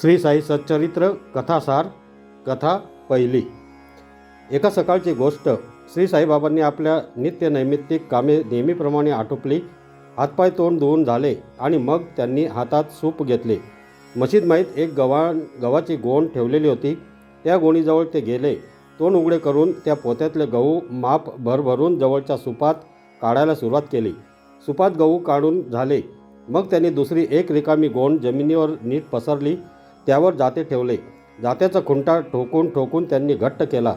श्री साई सच्चरित्र कथासार कथा पहिली. एका सकाळची गोष्ट श्री साईबाबांनी आपल्या नित्य नैमित्तिक कामे नेहमीप्रमाणे आटोपली हातपाय तोंड धुवून झाले आणि मग त्यांनी हातात सूप घेतले. मशीद माहीत एक गव्हा गव्हाची गोण ठेवलेली होती. त्या गोणीजवळ ते गेले. तोंड उघडे करून त्या पोत्यातले गहू माप भरभरून जवळच्या सुपात काढायला सुरुवात केली. सुपात गहू काढून झाले. मग त्यांनी दुसरी एक रिकामी गोंड जमिनीवर नीट पसरली. त्यावर जाते ठेवले. जात्याचा खुंटा ठोकून ठोकून त्यांनी घट्ट केला.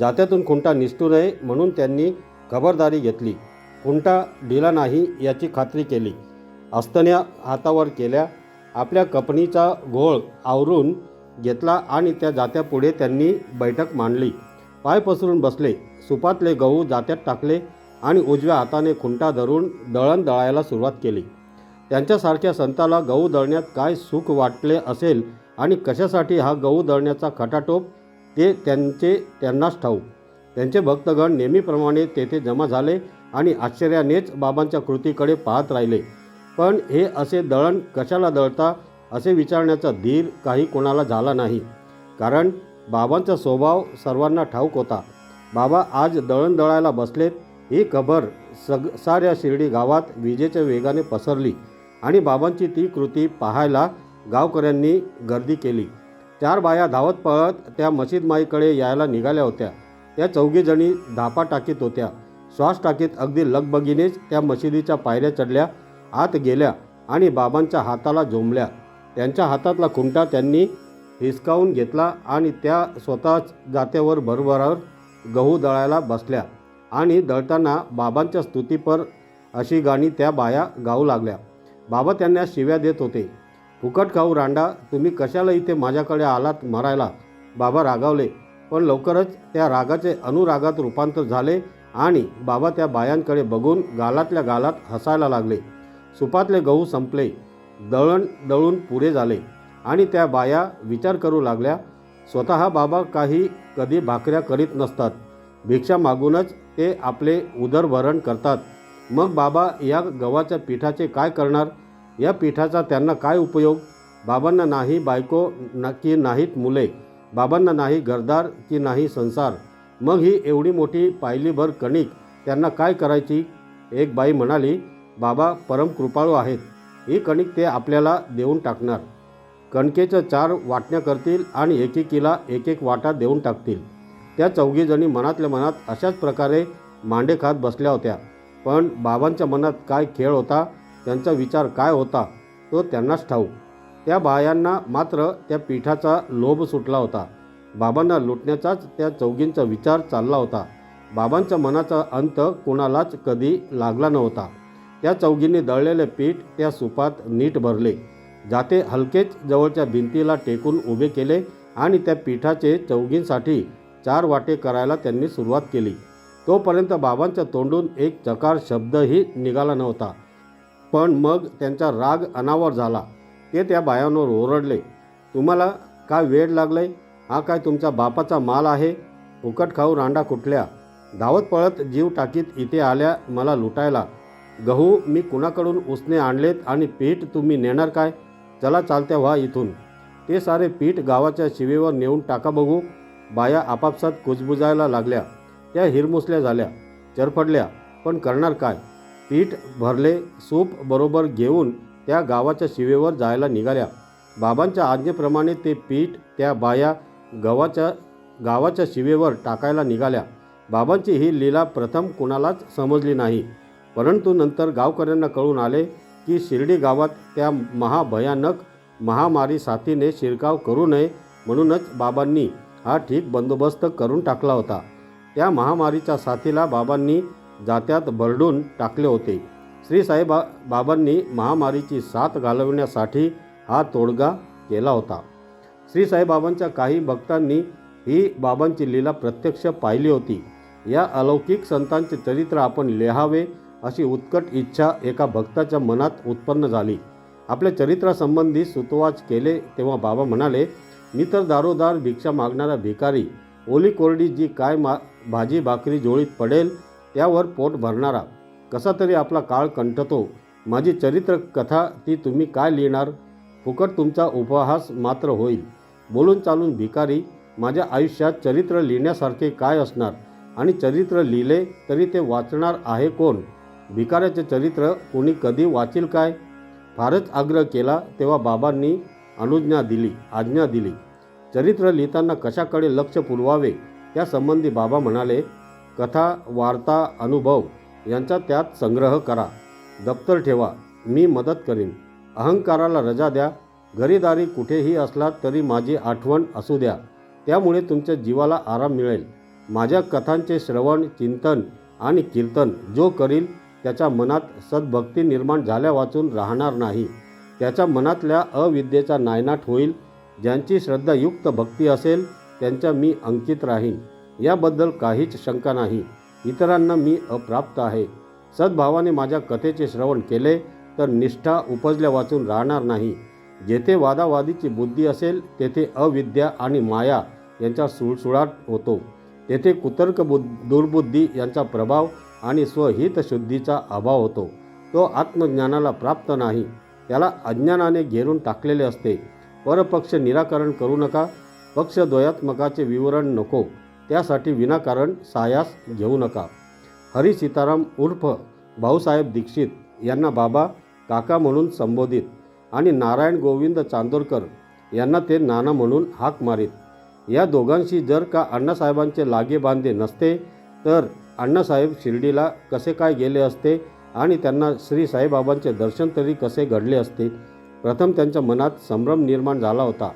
जात्यातून खुंटा निसटू नये म्हणून त्यांनी खबरदारी घेतली. खुंटा ढिला नाही याची खात्री केली. अस्तन्या हातावर केल्या. आपल्या कपणीचा घोळ आवरून घेतला आणि त्या जात्यापुढे त्यांनी बैठक मांडली. पाय पसरून बसले. सुपातले गहू जात्यात टाकले आणि उजव्या हाताने खुंटा धरून दळण दळायला सुरुवात केली. त्यांच्यासारख्या संताला गहू दळण्यात काय सुख वाटले असेल आणि कशासाठी हा गहू दळण्याचा खटाटोप ते त्यांचे त्यांनाच ठाऊक. त्यांचे भक्तगण नेहमीप्रमाणे तेथे जमा झाले आणि आश्चर्यानेच बाबांच्या कृतीकडे पाहत राहिले. पण हे असे दळण कशाला दळता असे विचारण्याचा धीर काही कोणाला झाला नाही. कारण बाबांचा स्वभाव सर्वांना ठाऊक होता. बाबा आज दळण दळायला बसलेत ही खबर सग साऱ्या शिर्डी गावात विजेच्या वेगाने पसरली आणि बाबांची ती कृती पाहायला गावकऱ्यांनी गर्दी केली. चार बाया धावत पळत त्या मशीद माईकडे यायला निघाल्या होत्या. त्या चौघीजणी धापा टाकीत होत्या. श्वास टाकीत अगदी लगबगीनेच त्या मशिदीच्या पायऱ्या चढल्या आत गेल्या आणि बाबांच्या हाताला जोमल्या त्यांच्या हातातला खुंटा त्यांनी हिसकावून घेतला आणि त्या स्वतःच जात्यावर भरभरावर गहू दळायला बसल्या आणि दळताना बाबांच्या स्तुतीपर अशी गाणी त्या बाया गाऊ लागल्या. बाबा त्यांना शिव्या देत होते. फुकट खाऊ रांडा तुम्ही कशाला इथे माझ्याकडे आलात मरायला बाबा रागावले. पण लवकरच त्या रागाचे अनुरागात रूपांतर झाले आणि बाबा त्या बायांकडे बघून गालातल्या गालात हसायला लागले. सुपातले गहू संपले. दळण दळून पुरे झाले. आणि त्या बाया विचार करू लागल्या स्वतः बाबा काही कधी भाकऱ्या करीत नसतात. भिक्षा मागूनच ते आपले उदरभरण करतात. मग बाबा या गव्हाच्या पिठाचे काय करणार? या पीठाचा त्यांना काय उपयोग? बाबांना नाही बायको ना की नाहीत मुले. बाबांना नाही घरदार की नाही संसार. मग ही एवढी मोठी पायलीभर कणिक त्यांना काय करायची? एक बाई म्हणाली बाबा परम कृपाळू आहेत. ही कणिक ते आपल्याला देऊन टाकणार. कणकेच्या चार वाटण्या करतील आणि एकेकीला एक एक वाटा देऊन टाकतील. त्या चौघीजणी मनातल्या मनात अशाच प्रकारे मांडे खात बसल्या होत्या. पण बाबांच्या मनात काय खेळ होता? त्यांचा विचार काय होता तो त्यांनाच ठाऊक. त्या बायांना मात्र त्या पिठाचा लोभ सुटला होता. बाबांना लुटण्याचाच त्या चौघींचा विचार चालला होता. बाबांच्या मनाचा अंत कोणालाच कधी लागला नव्हता. त्या चौघींनी दळलेले पीठ त्या सुपात नीट भरले. जाते हलकेच जवळच्या भिंतीला टेकून उभे केले आणि त्या पिठाचे चौघींसाठी चार वाटे करायला त्यांनी सुरुवात केली. तोपर्यंत बाबांच्या तोंडून एक चकार शब्दही निघाला नव्हता. पण मग त्यांचा राग अनावर झाला. ते त्या बायांवर ओरडले तुम्हाला काय वेळ लागलंय? हा काय तुमच्या बापाचा माल आहे? फुकट खाऊ रांडा कुठल्या? धावत पळत जीव टाकीत इथे आल्या मला लुटायला. गहू मी कुणाकडून उसने आणलेत आणि पीठ तुम्ही नेणार काय? चला चालत्या व्हा इथून. ते सारे पीठ गावाच्या शिवेवर नेऊन टाका बघू. बाया आपापसात कुजबुजायला लागल्या. त्या हिरमुसल्या झाल्या चरफडल्या पण करणार काय? पीठ भरले सूप बरोबर घेऊन त्या गावाच्या शिवेवर जायला निघाल्या. बाबांच्या आज्ञेप्रमाणे ते पीठ त्या बाया गव्हाच्या गावाच्या शिवेवर टाकायला निघाल्या. बाबांची ही लीला प्रथम कुणालाच समजली नाही. परंतु नंतर गावकऱ्यांना कळून आले की शिर्डी गावात त्या महाभयानक महामारी साथीने शिरकाव करू नये म्हणूनच बाबांनी हा ठीक बंदोबस्त करून टाकला होता. त्या महामारीच्या साथीला बाबांनी जात्यात भरडून टाकले होते. श्री साईबा बाबांनी महामारीची साथ घालवण्यासाठी हा तोडगा केला होता. श्री साईबाबांच्या काही भक्तांनी ही बाबांची लीला प्रत्यक्ष पाहिली होती. या अलौकिक संतांचे चरित्र आपण लिहावे अशी उत्कट इच्छा एका भक्ताच्या मनात उत्पन्न झाली. आपल्या चरित्रासंबंधी सुतवाच केले तेव्हा बाबा म्हणाले मी तर दारोदार भिक्षा मागणारा भिकारी. ओली कोरडी जी काय मा भाजी भाकरी जोळीत पडेल त्यावर पोट भरणारा. कसा तरी आपला काळ कंठतो. माझी चरित्र कथा ती तुम्ही काय लिहिणार? फुकट तुमचा उपहास मात्र होईल. बोलून चालून भिकारी माझ्या आयुष्यात चरित्र लिहिण्यासारखे काय असणार? आणि चरित्र लिहिले तरी ते वाचणार आहे कोण? भिकाऱ्याचे चरित्र कोणी कधी वाचील काय? फारच आग्रह केला तेव्हा बाबांनी अनुज्ञा दिली आज्ञा दिली. चरित्र लिहिताना कशाकडे लक्ष पुरवावे? त्यासंबंधी बाबा म्हणाले कथा वार्ता अनुभव यांचा त्यात संग्रह करा. दप्तर ठेवा. मी मदत करीन. अहंकाराला रजा द्या. घरीदारी कुठेही असला तरी माझी आठवण असू द्या. त्यामुळे तुमच्या जीवाला आराम मिळेल. माझ्या कथांचे श्रवण चिंतन आणि कीर्तन जो करील त्याच्या मनात सद्भक्ती निर्माण झाल्या वाचून राहणार नाही. त्याच्या मनातल्या अविद्येचा नायनाट होईल. ज्यांची श्रद्धायुक्त भक्ती असेल त्यांच्या मी अंकित राहीन. याबद्दल काहीच शंका नाही. इतरांना मी अप्राप्त आहे. सद्भावाने माझ्या कथेचे श्रवण केले तर निष्ठा उपजल्या वाचून राहणार नाही. जेथे वादावादीची बुद्धी असेल तेथे अविद्या आणि माया यांचा सुळसुळाट होतो. तेथे कुतर्क बुद्ध दुर्बुद्धी यांचा प्रभाव आणि स्वहितशुद्धीचा अभाव होतो. तो आत्मज्ञानाला प्राप्त नाही. त्याला अज्ञानाने घेरून टाकलेले असते. परपक्ष निराकरण करू नका. पक्षद्वयात्मकाचे विवरण नको. त्यासाठी विनाकारण सायास घेऊ नका. हरी सीताराम उर्फ भाऊसाहेब दीक्षित यांना बाबा काका म्हणून संबोधित आणि नारायण गोविंद चांदोरकर यांना ते नाना म्हणून हाक मारीत. या दोघांशी जर का अण्णासाहेबांचे लागे बांधे नसते तर अण्णासाहेब शिर्डीला कसे काय गेले असते आणि त्यांना श्री साईबाबांचे दर्शन तरी कसे घडले असते? प्रथम त्यांच्या मनात संभ्रम निर्माण झाला होता.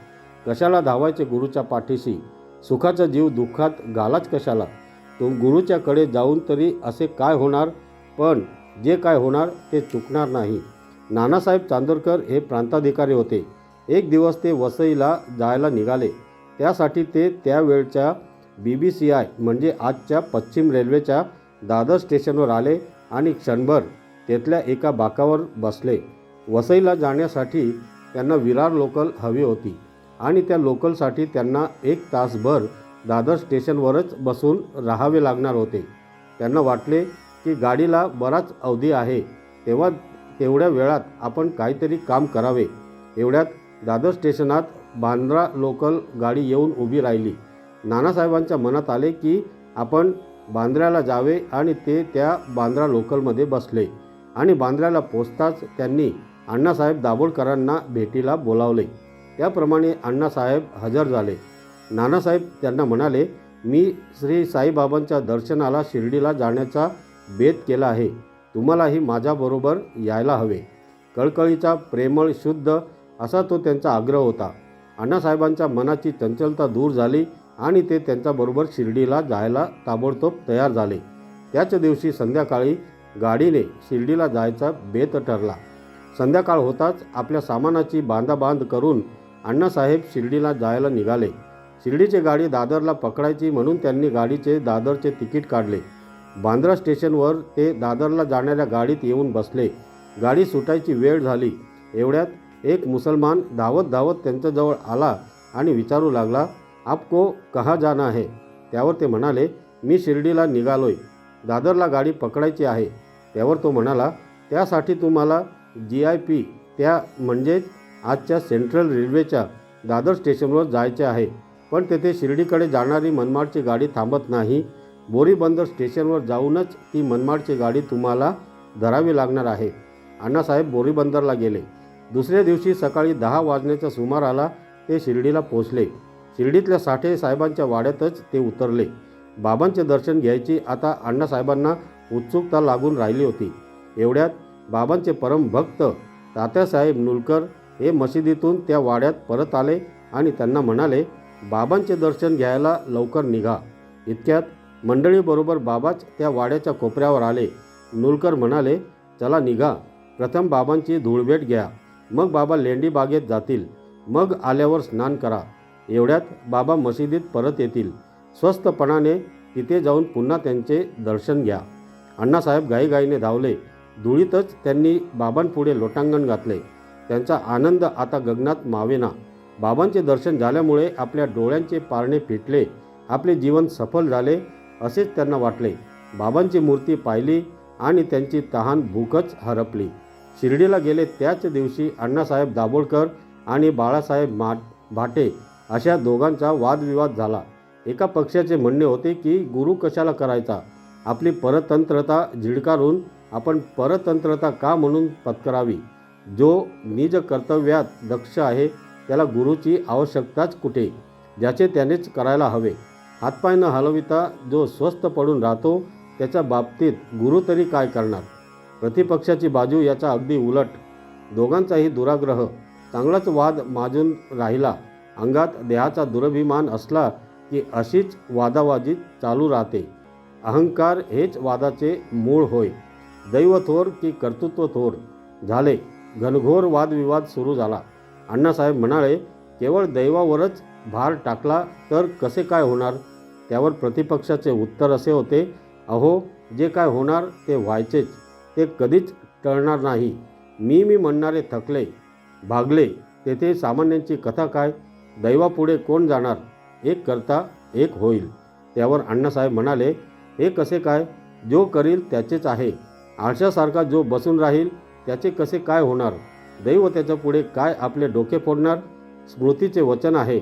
कशाला धावायचे गुरुच्या पाठीशी? सुखाचा जीव दुःखात गालाच कशाला? तो गुरुच्याकडे जाऊन तरी असे काय होणार? पण जे काय होणार ते चुकणार नाही. नानासाहेब चांदोरकर हे प्रांताधिकारी होते. एक दिवस ते वसईला जायला निघाले. त्यासाठी ते त्यावेळच्या बी बी सी आय म्हणजे आजच्या पश्चिम रेल्वेच्या दादर स्टेशनवर आले आणि क्षणभर तेथल्या एका बाकावर बसले. वसईला जाण्यासाठी त्यांना विरार लोकल हवी होती. आणि त्या लोकलसाठी त्यांना एक तासभर दादर स्टेशनवरच बसून राहावे लागणार होते. त्यांना वाटले की गाडीला बराच अवधी आहे तेव्हा तेवढ्या वेळात आपण काहीतरी काम करावे. एवढ्यात दादर स्टेशनात बांद्रा लोकल गाडी येऊन उभी राहिली. नानासाहेबांच्या मनात आले की आपण बांद्र्याला जावे आणि ते त्या बांद्रा लोकलमध्ये बसले आणि बांद्र्याला पोचताच त्यांनी अण्णासाहेब दाभोळकरांना भेटीला बोलावले. त्याप्रमाणे अण्णासाहेब हजर झाले. नानासाहेब त्यांना म्हणाले मी श्री साईबाबांच्या दर्शनाला शिर्डीला जाण्याचा बेत केला आहे. तुम्हालाही माझ्याबरोबर यायला हवे. कळकळीचा प्रेमळ शुद्ध असा तो त्यांचा आग्रह होता. अण्णासाहेबांच्या मनाची चंचलता दूर झाली आणि ते त्यांच्याबरोबर शिर्डीला जायला ताबडतोब तयार झाले. त्याच दिवशी संध्याकाळी गाडीने शिर्डीला जायचा बेत ठरला. संध्याकाळ होताच आपल्या सामानाची बांधाबांध करून अण्णासाहेब शिर्डीला जायला निघाले. शिर्डीची गाडी दादरला पकडायची म्हणून त्यांनी गाडीचे दादरचे तिकीट काढले. बांद्रा स्टेशनवर ते दादरला जाणाऱ्या गाडीत येऊन बसले. गाडी सुटायची वेळ झाली. एवढ्यात एक मुसलमान धावत धावत त्यांच्याजवळ आला आणि विचारू लागला आपको कहा जाना आहे त्यावर ते म्हणाले मी शिर्डीला निघालोय. दादरला गाडी पकडायची आहे. त्यावर तो म्हणाला त्यासाठी तुम्हाला जी आय पी त्या म्हणजेच आजच्या सेंट्रल रेल्वेच्या दादर स्टेशनवर जायचे आहे. पण तेथे शिर्डीकडे जाणारी मनमाडची गाडी थांबत नाही. बोरीबंदर स्टेशनवर जाऊनच ती मनमाडची गाडी तुम्हाला धरावी लागणार आहे. अण्णासाहेब बोरीबंदरला गेले. दुसऱ्या दिवशी सकाळी दहा वाजण्याच्या सुमाराला ते शिर्डीला पोचले शिर्डीतल्या साठे साहेबांच्या वाड्यातच ते उतरले. बाबांचे दर्शन घ्यायची आता अण्णासाहेबांना उत्सुकता लागून राहिली होती. एवढ्यात बाबांचे परम भक्त तात्यासाहेब नुलकर हे मशिदीतून त्या वाड्यात परत आले आणि त्यांना म्हणाले बाबांचे दर्शन घ्यायला लवकर निघा. इतक्यात मंडळीबरोबर बाबाच त्या वाड्याच्या कोपऱ्यावर आले. नुलकर म्हणाले चला निघा. प्रथम बाबांची धूळभेट घ्या. मग बाबा लेंडी बागेत जातील. मग आल्यावर स्नान करा. एवढ्यात बाबा मशिदीत परत येतील. स्वस्तपणाने तिथे जाऊन पुन्हा त्यांचे दर्शन घ्या. अण्णासाहेब घाईघाईने धावले. धुळीतच त्यांनी बाबांपुढे लोटांगण घातले. त्यांचा आनंद आता गगनात मावेना. बाबांचे दर्शन झाल्यामुळे आपल्या डोळ्यांचे पारणे फिटले. आपले जीवन सफल झाले असेच त्यांना वाटले. बाबांची मूर्ती पाहिली आणि त्यांची तहान भूकच हरपली. शिर्डीला गेले त्याच दिवशी अण्णासाहेब दाभोळकर आणि बाळासाहेब मा भाटे अशा दोघांचा वादविवाद झाला. एका पक्षाचे म्हणणे होते की गुरु कशाला करायचा? आपली परतंत्रता झिडकारून आपण परतंत्रता का म्हणून पत्करावी? जो निज कर्तव्यात दक्ष आहे त्याला गुरुची आवश्यकताच कुठे? ज्याचे त्यानेच करायला हवे. हातपाय न हलविता जो स्वस्थ पडून राहतो त्याच्या बाबतीत गुरु तरी काय करणार? प्रतिपक्षाची बाजू याचा अगदी उलट. दोघांचाही दुराग्रह. चांगलाच वाद माजून राहिला. अंगात देहाचा दुरभिमान असला की अशीच वादावाजी चालू राहते. अहंकार हेच वादाचे मूळ होय. दैव थोर की कर्तृत्व थोर झाले. घनघोर वादविवाद सुरू झाला. अण्णासाहेब म्हणाले केवळ दैवावरच भार टाकला तर कसे काय होणार? त्यावर प्रतिपक्षाचे उत्तर असे होते अहो जे काय होणार ते व्हायचेच. ते कधीच टळणार नाही. मी मी म्हणणारे थकले भागले. तेथे सामान्यांची कथा काय? दैवापुढे कोण जाणार? एक करता एक होईल. त्यावर अण्णासाहेब म्हणाले हे कसे काय? जो करील त्याचेच आहे. आळशासारखा जो बसून राहील त्याचे कसे काय होणार? दैव त्याच्या पुढे काय आपले डोके फोडणार? स्मृतीचे वचन आहे.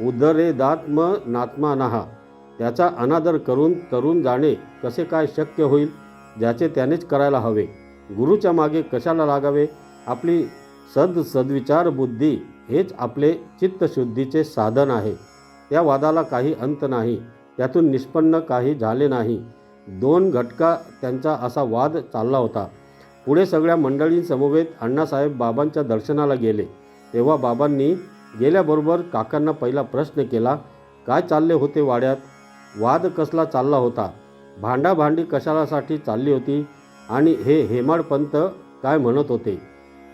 उदरेदात्म नात्मा नहा त्याचा अनादर करून तरुण जाणे कसे काय शक्य होईल ज्याचे त्यानेच करायला हवे. गुरुच्या मागे कशाला लागावे? आपली सद सद्विचार बुद्धी हेच आपले चित्तशुद्धीचे साधन आहे. त्या वादाला काही अंत नाही. त्यातून निष्पन्न काही झाले नाही. दोन घटका त्यांचा असा वाद चालला होता. पुढे सगळ्या मंडळींसमवेत अण्णासाहेब बाबांच्या दर्शनाला गेले. तेव्हा बाबांनी गेल्याबरोबर काकांना पहिला प्रश्न केला काय चालले होते वाड्यात? वाद कसला चालला होता? भांडाभांडी कशासाठी चालली होती? आणि हे हेमाडपंत काय म्हणत होते?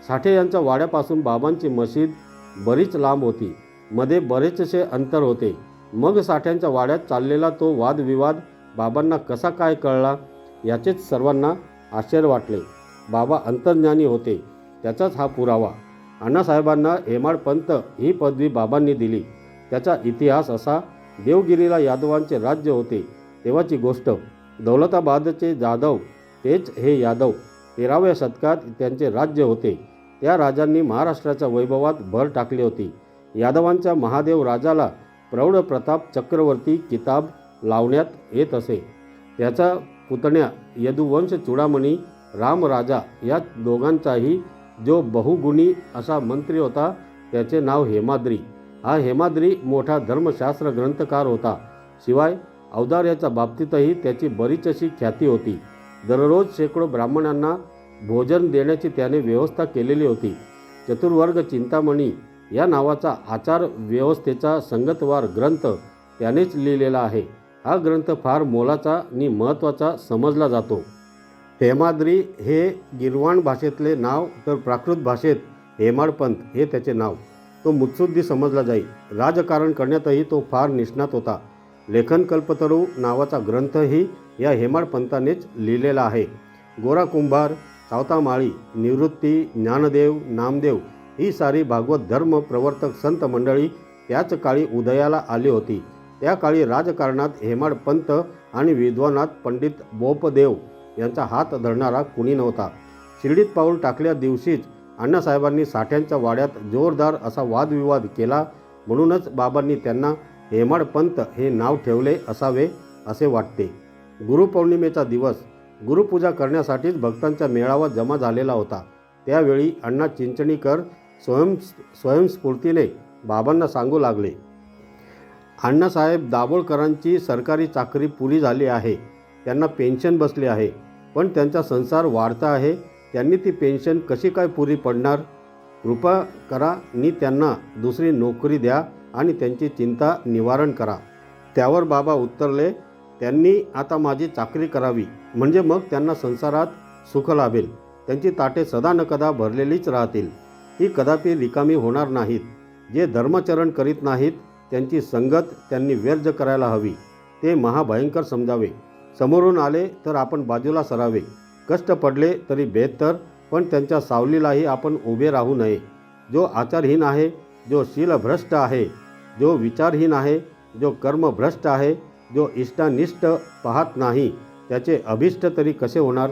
साठे यांच्या वाड्यापासून बाबांची मशीद बरीच लांब होती. मध्ये बरेचसे अंतर होते. मग साठ्यांच्या वाड्यात चाललेला तो वादविवाद बाबांना कसा काय कळला याचेच सर्वांना आश्चर्य वाटले. बाबा अंतर्ज्ञानी होते त्याचाच हा पुरावा. अण्णासाहेबांना हेमाडपंत ही पदवी बाबांनी दिली. त्याचा इतिहास असा देवगिरीला यादवांचे राज्य होते तेव्हाची गोष्ट. दौलताबादचे जाधव तेच हे यादव. तेराव्या शतकात त्यांचे राज्य होते. त्या राजांनी महाराष्ट्राच्या वैभवात भर टाकली होती. यादवांच्या महादेव राजाला प्रौढ प्रताप चक्रवर्ती किताब लावण्यात येत असे. त्याचा पुतण्या यदुवंश चुडामणी रामराजा या दोघांचाही जो बहुगुणी असा मंत्री होता त्याचे नाव हेमाद्री. हा हेमाद्री मोठा धर्मशास्त्र ग्रंथकार होता. शिवाय औदार्याच्या बाबतीतही त्याची बरीच अशी ख्याती होती. दररोज शेकडो ब्राह्मणांना भोजन देण्याची त्याने व्यवस्था केलेली होती. चतुर्वर्ग चिंतामणी या नावाचा आचार व्यवस्थेचा संगतवार ग्रंथ त्यानेच लिहिलेला आहे. हा ग्रंथ फार मोलाचा आणि महत्त्वाचा समजला जातो. हेमाद्री हे गिरवाण भाषेतले नाव तर प्राकृत भाषेत हेमाडपंत हे त्याचे नाव. तो मुत्सुद्धी समजला जाई. राजकारण करण्यातही तो फार निष्णात होता. लेखनकल्पतरू नावाचा ग्रंथही या हेमाडपंतानेच लिहिलेला आहे. गोरा कुंभार सावतामाळी निवृत्ती ज्ञानदेव नामदेव ही सारी भागवत धर्म प्रवर्तक संत मंडळी त्याच काळी उदयाला आली होती. त्या काळी राजकारणात हेमाडपंत आणि विद्वानात पंडित बोपदेव यांचा हात धरणारा कुणी नव्हता. शिर्डीत पाऊल टाकल्या दिवशीच अण्णासाहेबांनी साठ्यांच्या वाड्यात जोरदार असा वादविवाद केला. म्हणूनच बाबांनी त्यांना हेमाडपंत हे नाव ठेवले असावे असे वाटते. गुरुपौर्णिमेचा दिवस गुरुपूजा करण्यासाठीच भक्तांचा मेळावा जमा झालेला होता. त्यावेळी अण्णा चिंचणीकर स्वयं स्वयंस्फूर्तीने बाबांना सांगू लागले. अण्णासाहेब दाभोळकरांची सरकारी चाकरी पुरी झाली आहे. त्यांना पेन्शन बसली आहे. पण त्यांचा संसार वाढता आहे. त्यांनी ती पेन्शन कशी काय पुरी पडणार? कृपा करा नी त्यांना दुसरी नोकरी द्या आणि त्यांची चिंता निवारण करा. त्यावर बाबा उत्तरले त्यांनी आता माझी चाकरी करावी. म्हणजे मग त्यांना संसारात सुख लाभेल. त्यांची ताटे सदा न कदा भरलेलीच राहतील. ती कदापि रिकामी होणार नाहीत. जे धर्मचरण करीत नाहीत त्यांची संगत त्यांनी व्यर्ज करायला हवी. ते महाभयंकर समजावे. समोरून आले तर आपण बाजूला सरावे. कष्ट पडले तरी बेहतर पण त्यांच्या सावलीलाही आपण उभे राहू नये. जो आचारहीन आहे जो शीलभ्रष्ट आहे जो विचारहीन आहे जो कर्मभ्रष्ट आहे जो इष्टानिष्ट पाहत नाही त्याचे अभिष्ट तरी कसे होणार?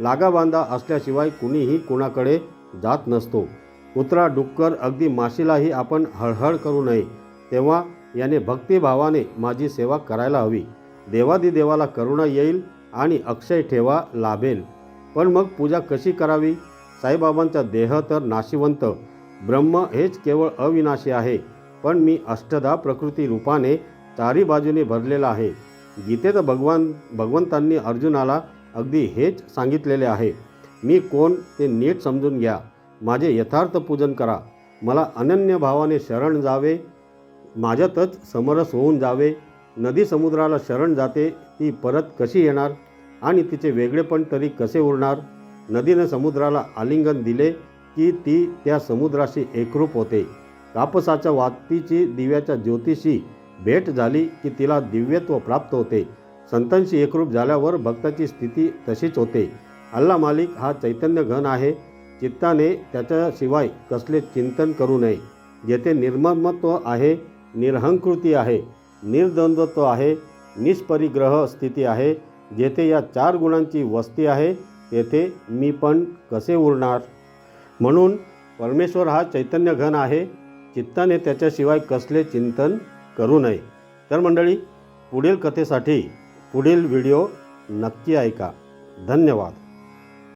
लागाबांधा असल्याशिवाय कुणीही कुणाकडे जात नसतो. कुत्रा डुक्कर अगदी माशीलाही आपण हळहळ करू नये. तेव्हा याने भक्तिभावाने माझी सेवा करायला हवी. देवादिदेवाला करुणा येईल आणि अक्षय ठेवा लाभेल. पण मग पूजा कशी करावी? साईबाबांचा देह तर नाशिवंत. ब्रह्म हेच केवळ अविनाशी आहे. पण मी अष्टदा प्रकृती रूपाने चारी बाजूने भरलेला आहे. गीतेत भगवान भगवंतांनी अर्जुनाला अगदी हेच सांगितलेले आहे. मी कोण ते नीट समजून घ्या. माझे यथार्थ पूजन करा. मला अनन्य भावाने शरण जावे. माझ्यातच समरस होऊन जावे. नदी समुद्राला शरण जाते. ती परत कशी येणार? आणि तिचे वेगळेपण तरी कसे उरणार? नदीने समुद्राला आलिंगन दिले की ती त्या समुद्राशी एकरूप होते. कापसाच्या वातीची दिव्याच्या ज्योतिशी भेट झाली की तिला दिव्यत्व प्राप्त होते. संतांशी एकरूप झाल्यावर भक्ताची स्थिती तशीच होते. अल्ला मालिक हा चैतन्य घन आहे. चित्ताने त्याच्याशिवाय कसले चिंतन करू नये. जेथे निर्ममत्व आहे निरहंकृती आहे निर्द्वंद्वत्व आहे निष्परिग्रह स्थिती आहे जेथे या चार गुणांची वस्ती आहे तेथे मी पण कसे उरणार? म्हणून परमेश्वर हा चैतन्य घन आहे चित्ताने त्याच्याशिवाय कसले चिंतन करू नये. तर मंडळी पुढील कथेसाठी पुढील व्हिडिओ नक्की ऐका. धन्यवाद.